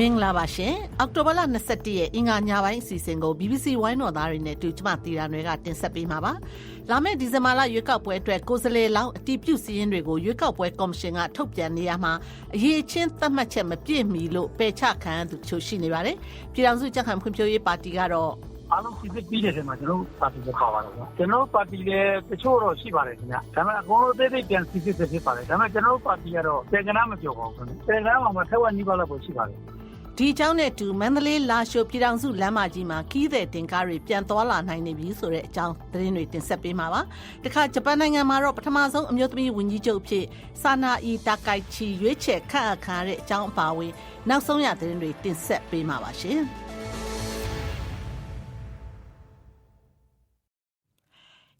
မင်္ဂလာပါရှင်အောက်တိုဘာလ21ရက်အင်္ဂါညပိုင်းအစီအစဉ်ကို BBC ဝိုင်းတော်သားတွေနဲ့တူကျမတီရာတွေကတင်ဆက်ပေးမှာပါလာမယ့်ဒီဇင်ဘာလရွေးကောက်ပွဲအတွက်ကိုယ်စားလှယ်လောင်းအတီးပြုစည်းရင်းတွေကိုရွေးကောက်ပွဲကော်မရှင်ကထုတ်ပြန်နေရမှာအရေးချင်းသတ်မှတ်ချက်မပြည့်မီလို့ပယ်ချခံရသူချို့ရှိနေပါတယ်ပြည်ထောင်စုကြံ့ခိုင်ဖွံ့ဖြိုးရေးပါတီကတော့အားလုံးစစ်စစ်ပြီးတဲ့ထဲမှာကျွန်တော်ပါတီကိုခါပါတယ်နော်ကျွန်တော်ပါတီလည်းတချို့တော့ရှိပါတယ်ခင်ဗျဒါပေမဲ့အကုန်လုံးသေးသေးပြန်စစ်စစ်ဖြစ်ပါတယ်ဒါပေမဲ့ကျွန်တော်ပါတီကတော့တေကနာမပြောပါဘူးခင်ဗျတေကနာမှာထက်ဝက်နီးပါးလောက်ရှိပါတယ် ဒီအကြောင်းနဲ့တူမန္တလေးလာရှိုပြည်တော်စုလမ်းမကြီးမှာခီးတဲ့တင်ကားတွေပြန်သွားလာနိုင်နေပြီဆိုတဲ့အကြောင်းသတင်းတွေတင်ဆက်ပေးမှာပါ။တခါဂျပန်နိုင်ငံမှာတော့ပထမဆုံးအမျိုးသမီးဝန်ကြီးချုပ်ဖြစ်ဆာနာအီတာကိုက်ချီရွေးချယ်ခန့်အပ်ခံရတဲ့အကြောင်းအပါအဝင်နောက်ဆုံးရသတင်းတွေတင်ဆက်ပေးမှာပါရှင်။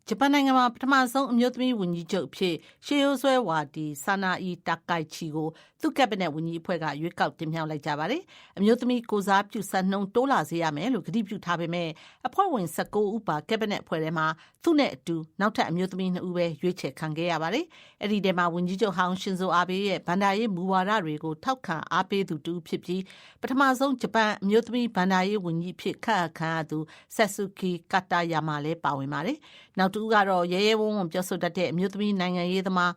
ဂျပန်နိုင်ငံမှာပထမဆုံးအမျိုးသမီးဝန်ကြီးချုပ်ဖြစ်ရှေးရိုးဆွဲဝါဒီဆာနာအီတာကိုက်ချီကိုသူ့ကက်ဘိနက်ဝန်ကြီးအဖွဲ့ကရွေးကောက်တင်မြှောက်လိုက်ကြပါတယ်။အမျိုးသမီးကိုစားပြုစံနှုန်းတိုးလာစေရမယ်လို့ကတိပြုထားပေမဲ့အဖွဲ့ဝင်19ဦးပါကက်ဘိနက်အဖွဲ့ထဲမှာသူ့နဲ့အတူနောက်ထပ်အမျိုးသမီး2ဦးပဲရွေးချယ်ခံခဲ့ရပါတယ်။အဲ့ဒီထဲမှာဝန်ကြီးချုပ်ဟောင်းရှင်ဇိုအာဘေးရဲ့ဗန္ဒာရေးမူဝါဒတွေကိုထောက်ခံအားပေးသူတူဖြစ်ပြီးပထမဆုံးဂျပန်အမျိုးသမီးဗန္ဒာရေးဝန်ကြီးဖြစ်ခန့်အပ်ခံရသူဆက်ဆူကီကာတာယာမာလည်းပါဝင်ပါတယ်။နောက်တူကတော့ရဲရဲဝံ့ဝံ့ပြောဆိုတတ်တဲ့အမျိုးသမီးနိုင်ငံရေးသမား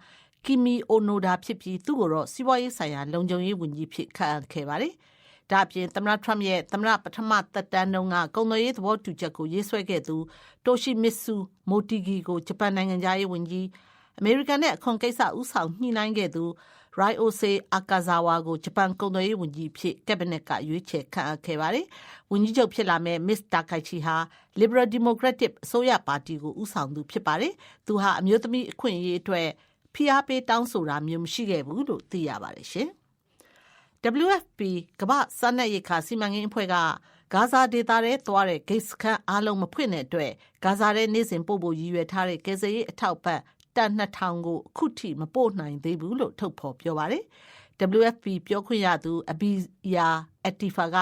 ကီမီအိုနိုဒါဖြစ်ပြီးသူ့ကိုတော့စီးပွားရေးဆိုင်ရာလုံခြုံရေးဝန်ကြီးဖြစ်ခန့်အပ်ခဲ့ပါတယ်။ဒါ့အပြင်သမ္မတထရမ့်ရဲ့သမ္မတပထမသက်တမ်းတုန်းကကုန်သွယ်ရေးသဘောတူချက်ကိုရေးဆွဲခဲ့သူတိုရှိမစ်ဆူမိုတီဂီကိုဂျပန်နိုင်ငံသားရေးဝန်ကြီးအမေရိကန်နဲ့အခွန်ကိစ္စဥဆောင်ညှိနှိုင်းခဲ့သူ ရိုင်အိုဆေအာကာဇာဝါကိုဂျပန်ကုန်သွယ်ရေးဝန်ကြီးဖြစ်ကက်ဘိနက်ကရွေးချယ်ခန့်အပ်ခဲ့ပါတယ်။ဝန်ကြီးချုပ်ဖြစ်လာမဲ့မစ္စတာကိုက်ချီဟာ Liberal Democratic အစိုးရပါတီကိုဦးဆောင်သူဖြစ်ပါတယ်။သူဟာအမျိုးသမီးအခွင့်အရေးအတွက်ဖိအားပေးတောင်းဆိုတာမျိုးမရှိခဲ့ဘူးလို့သိရပါတယ်ရှင်။ WFP ကမ္ဘာစားနပ်ရိက္ခာစီမံကိန်းအဖွဲ့ကဂါဇာဒေသထဲသွားတဲ့ဂိတ်စခန်းအားလုံးမဖွင့်တဲ့အတွက်ဂါဇာထဲနေစဉ်ပို့ဖို့ရည်ရွယ်ထားတဲ့ကယ်ဆယ်ရေးအထောက်ပံ့ တန်2000ကိုအခုထိမပို့နိုင်သေးဘူးလို့ထုတ်ဖော်ပြောပါတယ်။ WFP ပြောခွင့်ရသူအဘီယာအက်တီဖာက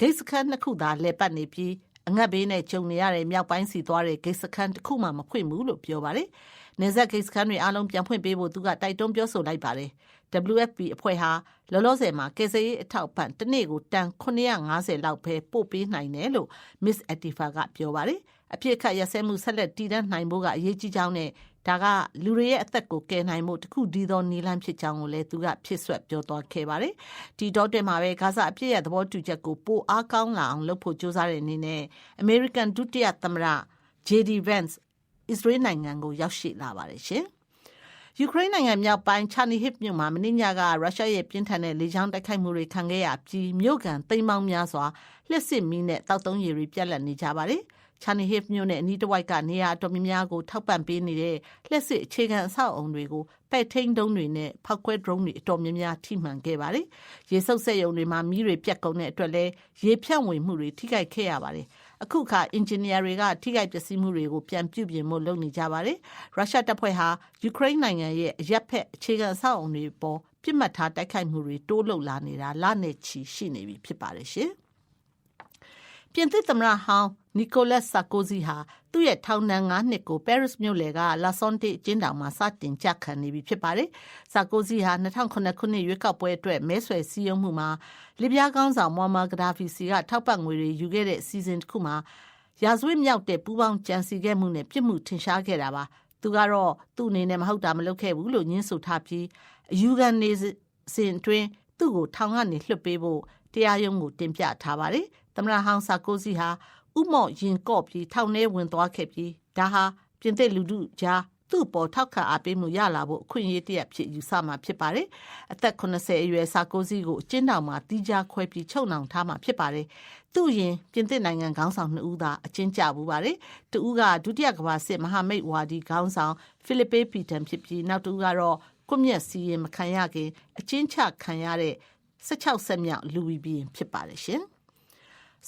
ဂိတ်စခန်းနှစ်ခုသာလဲပတ်နေပြီးအငတ်ဘေးနဲ့ဂျုံနေရတဲ့မြောက်ပိုင်းစီသွားတဲ့ဂိတ်စခန်းတစ်ခုမှမဖွင့်ဘူးလို့ပြောပါတယ်။နေဆက်ဂိတ်စခန်းတွေအားလုံးပြန်ဖွင့်ပေးဖို့သူကတိုက်တွန်းပြောဆိုလိုက်ပါတယ်။ WFP အဖွဲ့ဟာလောလောဆယ်မှာကယ်ဆယ်ရေးအထောက်ပံ့တစ်နေ့ကိုတန်950လောက်ပဲပို့ပေးနိုင်တယ်လို့ Miss Atifa ကပြောပါတယ်။အပြစ်ခတ်ရစဲမှုဆက်လက်တည်တံ့နိုင်ဖို့ကအရေးကြီးကြောင်းနဲ့ ဒါကလူတွေရဲ့အသက်ကိုကယ်နိုင်မှုတခုဒီသောနီလန်းဖြစ်ကြောင်းကိုလည်းသူကဖြစ်ဆွက်ပြောသွားခဲ့ပါတယ်။ဒီတော့တင်မှာပဲဂါဇာအပြစ်ရဲ့သဘောတူချက်ကိုပိုအားကောင်းလာအောင်လုပ်ဖို့ကြိုးစားတဲ့အနေနဲ့အမေရိကန်ဒုတိယသမ္မတ JD Vance အစ္စရေးနိုင်ငံကိုရောက်ရှိလာပါတယ်ရှင်။ယူကရိန်းနိုင်ငံမြောက်ပိုင်းချာနီဟစ်မြို့မှာမင်းညကရုရှားရဲ့ပြင်းထန်တဲ့လေကြောင်းတိုက်ခိုက်မှုတွေခံခဲ့ရပြီးမြို့ကန်သိမ်းပေါင်းများစွာလက်စစ်မီးနဲ့တောက်တုံးရည်တွေပြက်လက်နေကြပါတယ်။ ချာနီဟစ်မြို့နဲ့အနီးတစ်ဝိုက်ကနေရာအတော်များများကိုထောက်ပံ့ပေးနေတဲ့လက်စစ်အခြေခံအဆောက်အုံတွေကိုပဲ့ထိန်တုံးတွေနဲ့ဖောက်ခွဲဒရုန်းတွေအတော်များများထိမှန်ခဲ့ပါတယ်။ရေဆုပ်ဆက်ယုံတွေမှာမီးတွေပြတ်ကုန်တဲ့အတွက်လည်းရေဖြန့်ဝေမှုတွေထိခိုက်ခဲ့ရပါတယ်။အခုခါအင်ဂျင်နီယာတွေကထိခိုက်ပျက်စီးမှုတွေကိုပြန်ပြုပြင်ဖို့လုပ်နေကြပါတယ်။ရုရှားတပ်ဖွဲ့ဟာယူကရိန်းနိုင်ငံရဲ့အရက်ဖက်အခြေခံအဆောက်အုံတွေပေါ်ပြစ်မှတ်ထားတိုက်ခိုက်မှုတွေတိုးလုပ်လာနေတာလနဲ့ချီရှိနေပြီဖြစ်ပါတယ်ရှင်။ ပြင်သစ်သမ္မတဟောင်းနီကိုလက်ဆာကိုဇီဟာသူ့ရဲ့ထောင်ဒဏ်9နှစ်ကိုပဲရစ်မြို့လေကလာဆွန်တေအကျဉ်းထောင်မှာစတင်ကြခံနေပြီဖြစ်ပါတယ်။ဆာကိုဇီဟာ2009ခုနှစ်ရွေးကောက်ပွဲအတွက်မဲဆွယ်စည်းရုံးမှုမှာလစ်ဗျားကောင်းဆောင်မိုမာဂဒါဖီစီကထောက်ပံ့ငွေတွေယူခဲ့တဲ့စီစဉ်တစ်ခုမှာရာဇဝတ်မြောက်တဲ့ပူးပေါင်းကြံစီခဲ့မှုနဲ့ပြစ်မှုထင်ရှားခဲ့တာပါ။သူကတော့သူ့အနေနဲ့မဟုတ်တာမလုပ်ခဲ့ဘူးလို့ညင်းဆိုထားပြီးအယူခံနေစဉ်အတွင်းသူ့ကိုထောင်ကနေလွှတ်ပေးဖို့တရားရုံးကိုတင်ပြထားပါတယ်။ သမ္မတဟောင်းဆာကိုစီဟာဥမော့ရင်ကော့ပြီးထောင်ထဲဝင်သွားခဲ့ပြီးဒါဟာပြင်သစ်လူထုကြားသူ့ပေါ်ထောက်ခံအားပေးမှုရလာဖို့အခွင့်အရေးတရက်ဖြစ်ယူဆမှာဖြစ်ပါတယ်။အသက်80အရွယ်ဆာကိုစီကိုအကျဉ်းထောင်မှာတီးခြားခွဲပြီးချုပ်နှောင်ထားမှာဖြစ်ပါတယ်။သူ့ရင်ပြင်သစ်နိုင်ငံခေါင်းဆောင်နှစ်ဦးသာအကျဉ်းကျဘူးပါတယ်။တဦးကဒုတိယကမ္ဘာစစ်မဟာမိတ်ဝါဒီခေါင်းဆောင်ဖိလစ်ပေပီတန်ဖြစ်ပြီးနောက်တဦးကတော့ကွမျက်စီရင်မခံရခင်အကျဉ်းချခံရတဲ့16ဆက်မြောက်လူဝီဘီရင်ဖြစ်ပါတယ်ရှင်။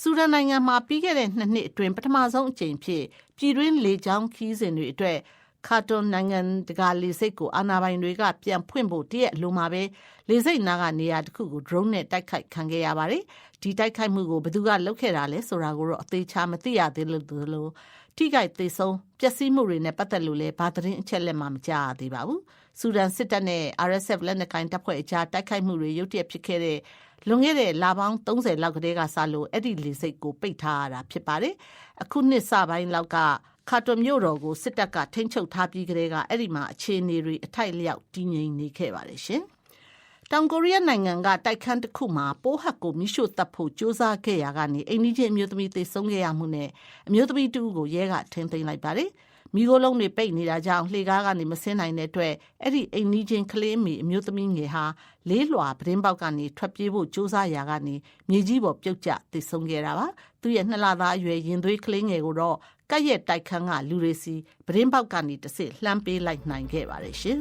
ဆူဒန်နိုင်ငံမှာပြီးခဲ့တဲ့နှစ်နှစ်အတွင်းပထမဆုံးအကြိမ်ဖြစ်ပြည်တွင်းလေကြောင်းခီးစဉ်တွေအတွက်ခါတွန်နိုင်ငံတကာလေစိတ်ကိုအာဏာပိုင်တွေကပြန်ဖွင့်ဖို့တရက်အလိုမှာပဲလေစိတ်နားကနေရာတစ်ခုကို drone နဲ့တိုက်ခိုက်ခံခဲ့ရပါတယ်။ဒီတိုက်ခိုက်မှုကိုဘယ်သူကလုပ်ခဲ့တာလဲဆိုတာကိုတော့အသေးချာမသိရသေးလို့လို့ထိခိုက်သေးဆုံးပျက်စီးမှုတွေနဲ့ပတ်သက်လို့လည်းဘာသတင်းအချက်လက်မှမကြားရသေးပါဘူး။ ဆူဒန်စစ်တပ်နဲ့ RSF လက်နက်ကိုင်တပ်ဖွဲ့အကြားတိုက်ခိုက်မှုတွေရုတ်တရက်ဖြစ်ခဲ့တဲ့လွန်ခဲ့တဲ့လပေါင်း30လောက်ကတည်းကစလို့အဲ့ဒီလေစိတ်ကိုပိတ်ထားရတာဖြစ်ပါတယ်။အခုနှစ်စပိုင်းလောက်ကခါတွန်မြို့တော်ကိုစစ်တပ်ကထိန်းချုပ်ထားပြီးကတည်းကအဲ့ဒီမှာအခြေအနေတွေအထိုက်လျောက်တည်ငြိမ်နေခဲ့ပါတယ်ရှင်။တောင်ကိုရီးယားနိုင်ငံကတိုက်ခန်းတစ်ခုမှာပိုးဟတ်ကိုမိရှို့တပ်ဖို့ကြိုးစားခဲ့ရာကနေအိန္ဒိချင်းအမျိုးသမီးသေဆုံးခဲ့ရမှုနဲ့အမျိုးသမီးတူကိုရဲကထင်းသိမ်းလိုက်ပါတယ်။ မိခိုးလုံးတွေပိတ်နေတာကြောင့်လှေကားကနေမဆင်းနိုင်တဲ့အတွက်အဲ့ဒီအိမ်နီးချင်းကလေးအမေအမျိုးသမီးငယ်ဟာလေးလွှာပဒင်းပေါက်ကနေထွက်ပြေးဖို့ကြိုးစားရာကနေမြေကြီးပေါ်ပြုတ်ကျသေဆုံးခဲ့တာပါသူရဲ့နှစ်လသားအရွယ်ရင်သွေးကလေးငယ်ကိုတော့ကက်ရဲ့တိုက်ခန်းကလူတွေစီပဒင်းပေါက်ကနေတစ်စစ်လှမ်းပေးလိုက်နိုင်ခဲ့ပါတယ်ရှင်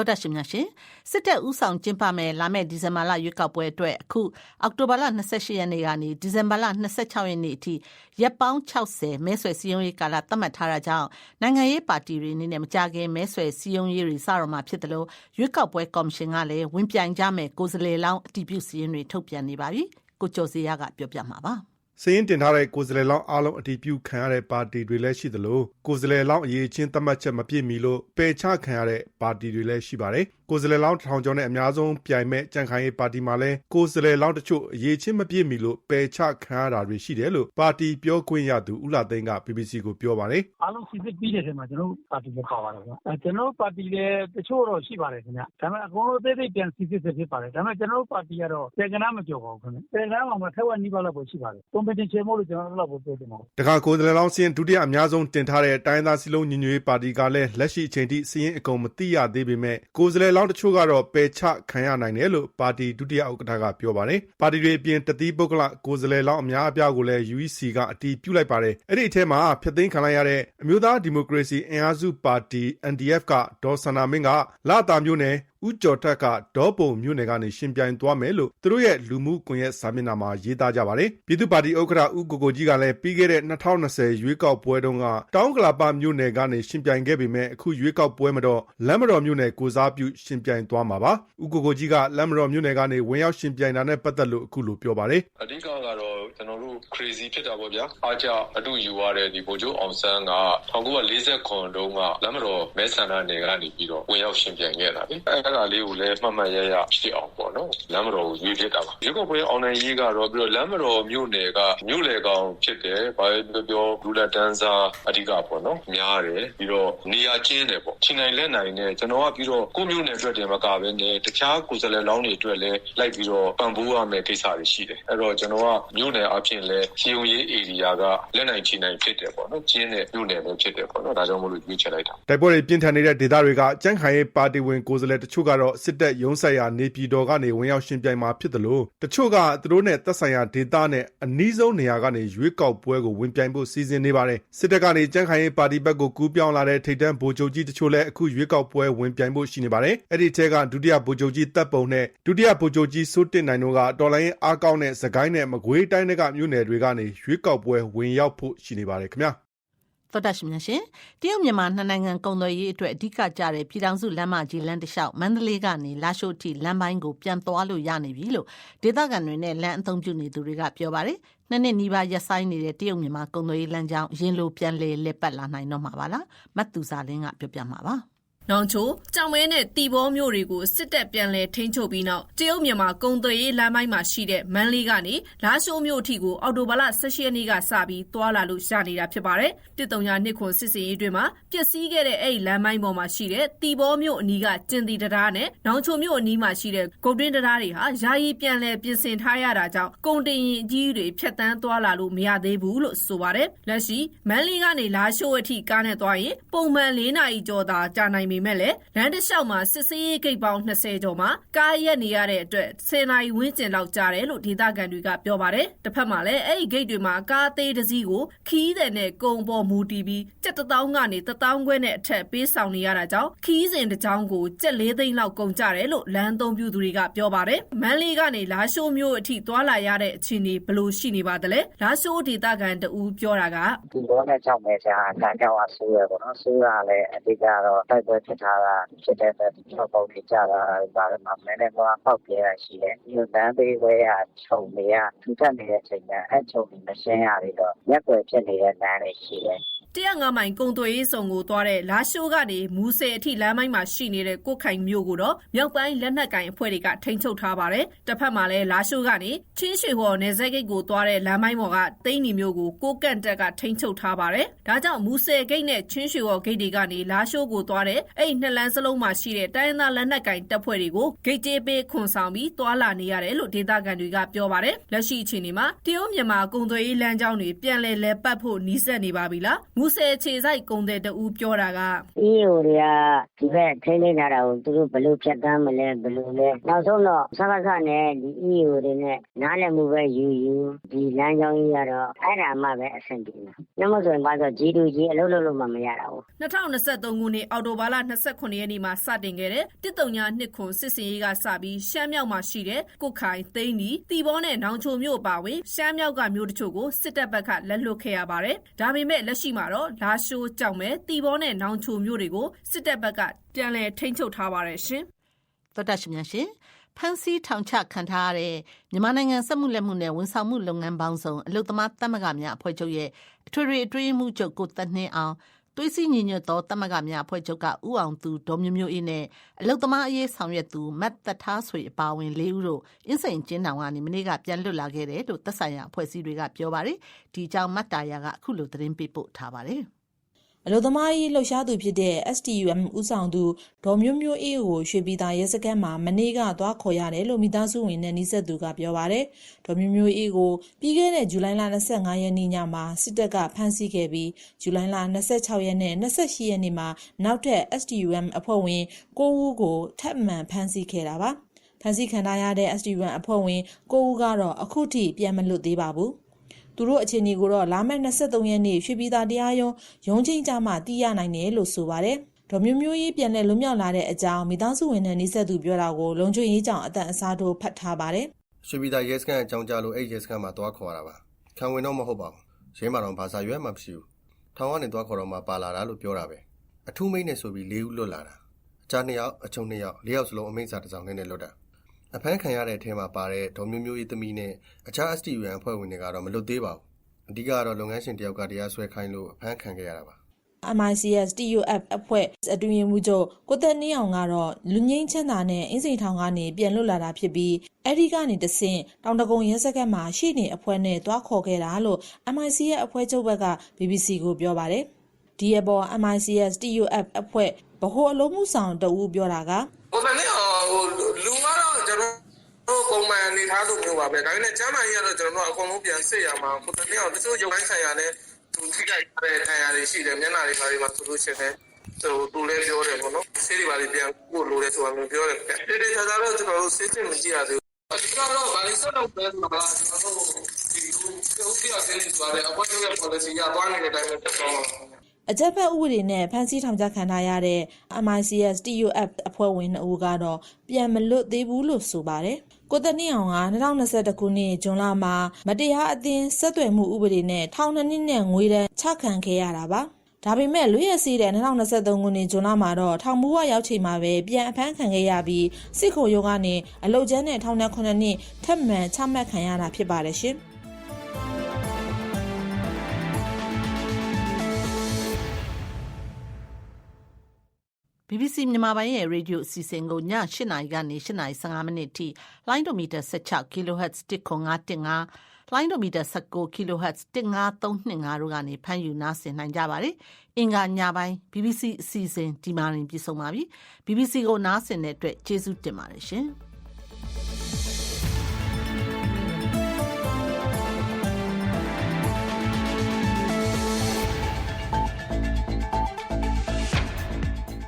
သောတရှင်များရှင်စစ်တပ်ဥဆောင်ကျင်းပမယ်လာမယ့်ဒီဇင်ဘာလရွေးကောက်ပွဲအတွက်အခုအောက်တိုဘာလ28ရက်နေ့ကနေဒီဇင်ဘာလ26ရက်နေ့အထိရက်ပေါင်း60မဲဆွယ်စည်းရုံးရေးကာလသတ်မှတ်ထားတာကြောင့်နိုင်ငံရေးပါတီတွေအနေနဲ့မကြခင်မဲဆွယ်စည်းရုံးရေးတွေစတော့မှာဖြစ်တယ်လို့ရွေးကောက်ပွဲကော်မရှင်ကလည်းဝင်ပြိုင်ကြမယ်ကိုယ်စားလှယ်လောင်းအတည်ပြုစည်းရင်းတွေထုတ်ပြန်နေပါပြီကိုကျော်စီရကပြောပြမှာပါ စည်ရင်တင်ထားတဲ့ကိုယ်စားလှယ်လောင်းအားလုံးအတည်ပြုခံရတဲ့ပါတီတွေလည်းရှိသလိုကိုယ်စားလှယ်လောင်းအရေးချင်းသတ်မှတ်ချက်မပြည့်မီလို့ပယ်ချခံရတဲ့ပါတီတွေလည်းရှိပါတယ်ကိုယ်စားလှယ်လောင်းထောင်ကျော်နဲ့အများဆုံးပြိုင်မဲ့ကြံ့ခိုင်ရေးပါတီမှာလည်းကိုယ်စားလှယ်လောင်းတချို့အရေးချင်းမပြည့်မီလို့ပယ်ချခံရတာတွေရှိတယ်လို့ပါတီပြောခွင့်ရသူဦးလာသိန်းက BBC ကိုပြောပါတယ်အားလုံးစစ်စစ်ပြီးတဲ့ထဲမှာကျွန်တော်တို့ပါတီလည်းပါပါတယ်ဗျာအဲကျွန်တော်တို့ပါတီလည်းတချို့တော့ရှိပါတယ်ခင်ဗျဒါပေမဲ့အကုန်လုံးသေးသေးပြန်စစ်စစ်ဖြစ်ပါတယ်ဒါပေမဲ့ကျွန်တော်တို့ပါတီကတော့တေကနာမကြောက်ပါဘူးခင်ဗျတေကနာမှာထက်ဝက်နီးပါးလောက်ပဲရှိပါတယ် competition မို့လို့ကျွန်တော်တို့လောက်ပဲပြောတယ်မှာတခါကိုယ်စားလှယ်လောင်းစရင်ဒုတိယအများဆုံးတင်ထားတဲ့တိုင်းသားစည်းလုံးညီညွတ်ရေးပါတီကလည်းလက်ရှိအချိန်ထိစည်ရင်အကုန်မသိရသေးပေမဲ့ကိုယ်စားလှယ်လောင်းတချို့ကတော့ပယ်ချခံရနိုင်တယ်လို့ပါတီဒုတိယဥက္ကဋ္ဌကပြောပါတယ်ပါတီတွေအပြင်တတိပုဂ္ဂလကိုယ်စားလှယ်လောင်းအများအပြားကိုလည်း UEC ကအတီးပြုတ်လိုက်ပါတယ်အဲ့ဒီအထက်မှာဖျက်သိမ်းခံလိုက်ရတဲ့အမျိုးသားဒီမိုကရေစီအင်အားစုပါတီ NDF ကဒေါ်စန္နာမင်းကလာတာမျိုးနဲ့ ဦးကျော်ထက်က ဒေါ်ပုံမြို့နယ်ကနေရှင်ပြိုင်သွားမယ်လို့ သူတို့ရဲ့ လူမှုကွန်ရက်စာမျက်နှာမှာ ရေးသားကြပါတယ် ပြည်သူ့ပါတီဥက္ကဋ္ဌ ဦးကိုကိုကြီးကလည်း ပြီးခဲ့တဲ့2020ရွေးကောက်ပွဲတုန်းက တောင်းကလာပမြို့နယ်ကနေရှင်ပြိုင်ခဲ့ပေမဲ့အခုရွေးကောက်ပွဲမှာတော့ လမ်းမတော်မြို့နယ် ကိုစားပြုရှင်ပြိုင်သွားမှာပါ ဦးကိုကိုကြီးက လမ်းမတော်မြို့နယ်ကနေ ဝင်ရောက်ရှင်ပြိုင်တာနဲ့ ပတ်သက်လို့ အခုလို ပြောပါတယ် အဓိကကတော့ ကျွန်တော်တို့ crazy ဖြစ်တာပေါ့ဗျာအားကြအတူယူရတဲ့ဒီဗိုလ်ချုပ်အောင်ဆန်းက1949တုန်းကလမ်းမတော်မဲဆန္ဒနယ်ကနေပြီးတော့ဝင်ရောက်ရှင်ပြိုင်ခဲ့တာလေအဲ့ဒါလေးကိုလည်းမှတ်မှတ်ရရဖြစ်အောင်ပေါ့နော်လမ်းမတော်ကိုရွေးဖြစ်တာပါရွေးကောက်ပွဲအောင်နိုင်ရေးကတော့ပြီးတော့လမ်းမတော်မြို့နယ်ကမြို့လေကောင်ဖြစ်တယ်ဘာပဲပြောပြောလူလက်တန်းစားအဓိကပေါ့နော်များတယ်ပြီးတော့နေရာချင်းတယ်ပေါ့ချိန်နိုင်လက်နိုင်နဲ့ကျွန်တော်ကပြီးတော့ကိုမြို့နယ်အတွက်တင်မကဘဲနဲ့တခြားကိုယ်စားလှယ်လောင်းတွေအတွက်လည်းလိုက်ပြီးတော့ပံ့ပိုးရမယ့်ကိစ္စတွေရှိတယ်အဲ့တော့ကျွန်တော်ကမြို့နယ်အဖြစ်လဲစီယုံရေး area ကလက်နိုင်ချိန်နိုင်ဖြစ်တယ်ပေါ့နော်ကျင်းတဲ့မြို့နယ်လည်းဖြစ်တယ်ပေါ့နော်ဒါကြောင့်မလို့ရွေးချယ်လိုက်တာတိုက်ပွဲတွေပြင်းထန်နေတဲ့ဒေသတွေကကြန့်ခိုင်ရေးပါတီဝင်ကိုယ်စားလှယ်တချို့ကတော့စစ်တပ်ရုံးဆိုင်ရာနေပြည်တော်ကနေဝင်ရောက်ရှင်ပြိုင်မှာဖြစ်တယ်လို့တချို့ကသူတို့နဲ့သက်ဆိုင်ရာဒေသနဲ့အနီးဆုံးနေရာကနေရွေးကောက်ပွဲကိုဝင်ပြိုင်ဖို့စီစဉ်နေပါတယ်စစ်တပ်ကနေကြန့်ခိုင်ရေးပါတီဘက်ကိုကူးပြောင်းလာတဲ့ထိပ်တန်းဗိုလ်ချုပ်ကြီးတချို့လည်းအခုရွေးကောက်ပွဲဝင်ပြိုင်ဖို့ရှိနေပါတယ်အဲ့ဒီထဲကဒုတိယဗိုလ်ချုပ်ကြီးတပ်ပုံနဲ့ဒုတိယဗိုလ်ချုပ်ကြီးစိုးတင်နိုင်တို့ကတော်လိုင်းအားကောင်းတဲ့စကိုင်းနဲ့မကွေးတိုင်းတွေကမြို့နယ်တွေကနေရွေးကောက်ပွဲဝင်ရောက်ဖို့ရှိနေပါတယ်ခင်ဗျာသောတရှင်များရှင်တရုတ်မြန်မာနှစ်နိုင်ငံကုန်သွယ်ရေးအတွက်အဓိကကျတဲ့ပြည်ထောင်စုလမ်းမကြီးလမ်းတစ်လျှောက်မန္တလေးကနေလာရှိုးထိလမ်းပိုင်းကိုပြန်သွားလို့ရနေပြီလို့ဒေသခံတွေနဲ့လမ်းအသုံးပြုနေသူတွေကပြောပါတယ်နှစ်နှစ်နီးပါးရက်ဆိုင်နေတဲ့တရုတ်မြန်မာကုန်သွယ်ရေးလမ်းကြောင်းရင်းလိုပြန်လေလက်ပတ်လာနိုင်တော့မှာပါလားမတ်သူစာလင်းကပြောပြမှာပါ။ နောင်ချိုကြောင်မဲနဲ့တီဘောမြို့တွေကိုစစ်တပ်ပြန်လည်ထိန်းချုပ်ပြီးနောက်တရုတ်မြန်မာကုန်သွယ်ရေးလမ်းပိုင်းမှာရှိတဲ့မန်းလေးကနေလာရှိုးမြို့အထိကိုအော်တိုဘာလ16ရက်နေ့ကစပြီးသွာလာလို့ရနေတာဖြစ်ပါတယ်။တစ်တုံညာနှစ်ခွန်စစ်စင်ရေးတွင်မှာပျက်စီးခဲ့တဲ့အဲ့ဒီလမ်းပိုင်းပေါ်မှာရှိတဲ့တီဘောမြို့အနီးကကျင်တီတရားနဲ့နောင်ချိုမြို့အနီးမှာရှိတဲ့ဂုတ်တွင်းတရားတွေဟာယာယီပြန်လည်ပြင်ဆင်ထားရတာကြောင့်ကုန်တင်ရင်အကြီးတွေဖြတ်တန်းသွားလာလို့မရသေးဘူးလို့ဆိုပါတယ်။လက်ရှိမန်းလေးကနေလာရှိုးအထိကားနဲ့သွားရင်ပုံမှန်၄နာရီကျော်သာကြာနိုင်ပေမဲ့လည်းလမ်းတစ်လျှောက်မှာစစ်စေးရေးဂိတ်ပေါင်း20ကျော်မှာကားရက်နေရတဲ့အတွက်10နာရီဝန်းကျင်လောက်ကြာတယ်လို့ဒေသခံတွေကပြောပါတယ်။တစ်ဖက်မှာလည်းအဲ့ဒီဂိတ်တွေမှာကားသေးတစ်စီးကိုခီးတဲ့နဲ့ကုံပေါ်မူတီးပြီးကျပ်1000ကနေ1000ခွဲနဲ့အထက်ပေးဆောင်နေရတာကြောင့်ခီးစဉ်တစ်ကြောင်းကိုကျပ်4သိန်းလောက်ကုန်ကြတယ်လို့လမ်းသုံးပြသူတွေကပြောပါတယ်။မန်းလေးကနေလာရှိုးမြို့အထိသွားလာရတဲ့အခြေအနေဘယ်လိုရှိနေပါသလဲ။လာရှိုးဒေသခံတဦးပြောတာကဒီတော့နဲ့ကြောက်မဲ့ကြာလမ်းကြောင်းအဆိုးရပေါ့နော်ဆိုးရလည်းအဓိကတော့တိုက်ပွဲဖြစ်ထားတာဖြစ်တဲ့အတွက်၆ပေါက်ဖြစ်ကြတာဒါလည်းမမဲနဲ့တော့ပေါက်ပြရရှိတယ်ဒီလိုတန်းသေးဝဲရခြုံနေရထူထပ်နေတဲ့အချိန်မှာအဲ့ခြုံနေမရှင်းရပြီးတော့ရက်ွယ်ဖြစ်နေတဲ့လမ်းတွေရှိတယ် 105မိုင်ကုံသွေးရေးဆောင်ကိုသွားတဲ့လာရှိုးကနေမူဆယ်အထိလမ်းမိုင်းမှာရှိနေတဲ့ကိုခိုင်မြို့ကိုတော့မြောက်ပိုင်းလက်နက်ကင်အဖွဲ့တွေကထိန်းချုပ်ထားပါတယ်။တစ်ဖက်မှာလည်းလာရှိုးကနေချင်းရွှေဟော်နယ်စပ်ဂိတ်ကိုသွားတဲ့လမ်းမိုင်းပေါ်ကတိန်းနီမြို့ကိုကိုကန့်တက်ကထိန်းချုပ်ထားပါတယ်။ဒါကြောင့်မူဆယ်ဂိတ်နဲ့ချင်းရွှေဟော်ဂိတ်တွေကနေလာရှိုးကိုသွားတဲ့အဲ့ဒီနှစ်လမ်းစလုံးမှာရှိတဲ့တိုင်းရင်းသားလက်နက်ကင်တပ်ဖွဲ့တွေကိုဂိတ်ကျေးပေးခွန်ဆောင်ပြီးသွားလာနေရတယ်လို့ဒေသခံတွေကပြောပါတယ်။လက်ရှိအချိန်မှာတရုတ်မြန်မာကုံသွေးရေးလမ်းကြောင်းတွေပြန်လည်လဲပတ်ဖို့နှီးစက်နေပါပြီလား။မူဆယ်ခြေစိုက်ကုံတဲ့တူပြောတာက EO တွေကဒီဘက်ထိနေတာကိုသူတို့ဘယ်လိုဖြတ်တမ်းမလဲဘယ်လိုလဲနောက်ဆုံးတော့ဆက်ကခနဲ့ဒီ EO တွေနဲ့နားလည်မှုပဲယူယူဒီလမ်းကြောင်းကြီးကတော့အဲ့ဒါမှပဲအဆင်ပြေမှာညမဆိုရင်ပါဆို G2G အလုပ်လုပ်လို့မှမရတာဘူး2023ခုနှစ်အောက်တိုဘာလ29ရက်နေ့မှာစတင်ခဲ့တဲ့တစ်တုံညာနှစ်ခွန်စစ်စင်ရေးကစပြီးရှမ်းမြောက်မှာရှိတဲ့ကုတ်ခိုင်သိန်းဒီတီဘောနဲ့နောင်ချိုမြို့အပါအဝင်ရှမ်းမြောက်ကမြို့တချို့ကိုစစ်တပ်ဘက်ကလက်လွတ်ခဲ့ရပါတယ်။ဒါပေမဲ့လက်ရှိမှာတော့လာရှိုးကြောက်မဲ့တီဘောနဲ့နောင်ချိုမြို့တွေကိုစစ်တပ်ဘက်ကပြန်လည်ထိန်းချုပ်ထားပါတယ်ရှင်။သောတရှင်များရှင်ဖန်စီထောင်ချခံထားရတဲ့မြန်မာနိုင်ငံစက်မှုလက်မှုနဲ့ဝန်ဆောင်မှုလုပ်ငန်းပေါင်းစုံအလုသမားသမဂ္ဂများအဖွဲ့ချုပ်ရဲ့အထွေထွေအတွင်းရေးမှုချုပ်ကိုသက်နှင်းအောင် သွေးစည်းညီညွတ်သောသမဂ္ဂများအဖွဲ့ချုပ်ကဥအောင်သူဒေါ်မျိုးမျိုးအေးနဲ့အလုသမားအရေးဆောင်ရွက်သူမတ်တထားဆွေအပါအဝင်၄ဦးတို့အင်းစိန်ကျင်းတောင်ကနေမနေ့ကပြန်လွတ်လာခဲ့တယ်လို့သက်ဆိုင်ရာအဖွဲ့အစည်းတွေကပြောပါတယ်ဒီအကြောင်းမတ်တာယာကအခုလိုသတင်းပေးပို့ထားပါတယ် အလို့သမားကြီးလှုပ်ရှားသူဖြစ်တဲ့ STUM ဦးဆောင်သူဒေါ်မျိုးမျိုးအေးကိုရွှေပြည်သာရဲစခန်းမှာမနေ့ကသွားခေါ်ရတယ်လို့မိသားစုဝင်နဲ့နှိဆက်သူကပြောပါရယ်ဒေါ်မျိုးမျိုးအေးကိုပြီးခဲ့တဲ့ဇူလိုင်လ25ရက်နေ့ညမှာစစ်တပ်ကဖမ်းဆီးခဲ့ပြီးဇူလိုင်လ26ရက်နဲ့28ရက်နေ့မှာနောက်ထပ် STUM အဖွဲ့ဝင်9ဦးကိုထပ်မံဖမ်းဆီးခဲ့တာပါဖမ်းဆီးခံထားရတဲ့ STUM အဖွဲ့ဝင်9ဦးကတော့အခုထိပြန်မလွတ်သေးပါဘူး သူတို့အခြေအနေကိုတော့လာမယ့်23ရက်နေ့ရွှေပြည်သာတရားရုံးရုံးချင်းကြမှာသိရနိုင်တယ်လို့ဆိုပါတယ်။ဒေါ်မျိုးမျိုးရေးပြန်လဲလွတ်မြောက်လာတဲ့အကြောင်းမိသားစုဝင်နဲ့နှိဆက်သူပြောတာကိုလုံချွေရေးကြောင့်အတန်အစားထိုးဖတ်ထားပါတယ်ရွှေပြည်သာရဲစခန်းအကြောင်းကြားလို့အဲ့ရဲစခန်းမှာသွားခေါ်ရတာပါခံဝင်တော့မဟုတ်ပါဘူးရဲမှာတော့ဘာသာရွက်မှမရှိဘူးထောင်ကနေသွားခေါ်တော့မှပါလာတာလို့ပြောတာပဲအထူးမိတ်နဲ့ဆိုပြီး၄ဦးလွတ်လာတာအကြနှစ်ယောက်အချုံနှစ်ယောက်၄ယောက်စလုံးအမိန့်စာတစ်စောင်နဲ့လွတ်တာ အဖမ်းခံရတဲ့အထဲမှာပါတဲ့ဒေါ်မျိုးမျိုးရေးသမီးနဲ့အခြား STUN အဖွဲ့ဝင်တွေကတော့မလွတ်သေးပါဘူးအဓိကကတော့လုပ်ငန်းရှင်တယောက်ကတရားစွဲခိုင်းလို့အဖမ်းခံခဲ့ရတာပါ MICS TUF အဖွဲ့အတွင်းမှုချုပ်ကိုသက်နှင်းအောင်ကတော့လူငင်းချမ်းသာနဲ့အင်းစိန်ထောင်ကနေပြန်လွတ်လာတာဖြစ်ပြီးအဲ့ဒီကနေတဆင့်တောင်တကုံရဲစခန်းမှာရှိနေအဖွဲ့နဲ့တွားခေါ်ခဲ့တာလို့ MIC ရဲ့အဖွဲ့ချုပ်ဘက်က BBC ကိုပြောပါတယ်ဒီအပေါ် MICS TUF အဖွဲ့ဗဟိုအလုံးမှုဆောင်တဦးပြောတာကဟိုတနေ့ဟိုလူကတော့ကျွန်တော် တို့ပုံမှန်အနေထားလိုမျိုးပါပဲဒါပေမဲ့ကျမ်းမာရေးကတော့ကျွန်တော်တို့အကုန်လုံးပြန်စစ်ရမှာဟိုတနေ့ကတချို့ရုပ်ပိုင်းဆိုင်ရာနဲ့သူထိခိုက်တဲ့ခံရတွေရှိတယ်မျက်နှာတွေဘာတွေမှာဆိုလို့ရှိရင်ဟိုသူလည်းပြောတယ်ပေါ့နော်ဆေးတွေဘာတွေပြန်ပို့လို့လဲဆိုတာမျိုးပြောတယ်တေးတေးချာချာတော့ကျွန်တော်တို့စစ်စစ်မကြည့်ရသေးဘူးအဓိကတော့ဗာလိဆက်တော့ပဲဆိုတာကျွန်တော်တို့ဒီလိုဥပဒေအစင်းဆိုတဲ့အပေါ်ရဲ့ policy ရသွားနေတဲ့အတိုင်းပဲဖြစ်သွားမှာ အကြက်ဖက်ဥပဒေနဲ့ဖမ်းဆီးထောင်ချခံထားရတဲ့ MICS TUF အဖွဲ့ဝင်2ဦးကတော့ပြန်မလွတ်သေးဘူးလို့ဆိုပါတယ်။ကိုသက်နှင်းအောင်က2021ခုနှစ်ဇွန်လမှာမတရားအသင်းဆက်သွယ်မှုဥပဒေနဲ့ထောင်နှစ်နှစ်နဲ့ငွေဒဏ်ချခံခဲ့ရတာပါ။ဒါပေမဲ့လွေရစီတဲ့2023ခုနှစ်ဇွန်လမှာတော့ထောင်မူဝရောက်ချိန်မှာပဲပြန်အဖမ်းခံခဲ့ရပြီးစစ်ခိုရုံးကနေအလုတ်ကျန်းနဲ့ထောင်နဲ့9နှစ်ထပ်မံချမှတ်ခံရတာဖြစ်ပါတယ်ရှင်။ BBC BBC မြန်မာပိုင်းရဲ့ရေဒီယိုအစီအစဉ်ကိုည8:00နာရီကနေ8:15မိနစ်ထိလိုင်းဒိုမီတာ16 kHz 10515လိုင်းဒိုမီတာ19 kHz 15325တို့ကနေဖမ်းယူနားဆင်နိုင်ကြပါတယ်။အင်္ဂါညပိုင်း BBC အစီအစဉ်ဒီမှာရင်ပြဆုံးပါပြီ။ BBC ကိုနားဆင်တဲ့အတွက်ကျေးဇူးတင်ပါတယ်ရှင်။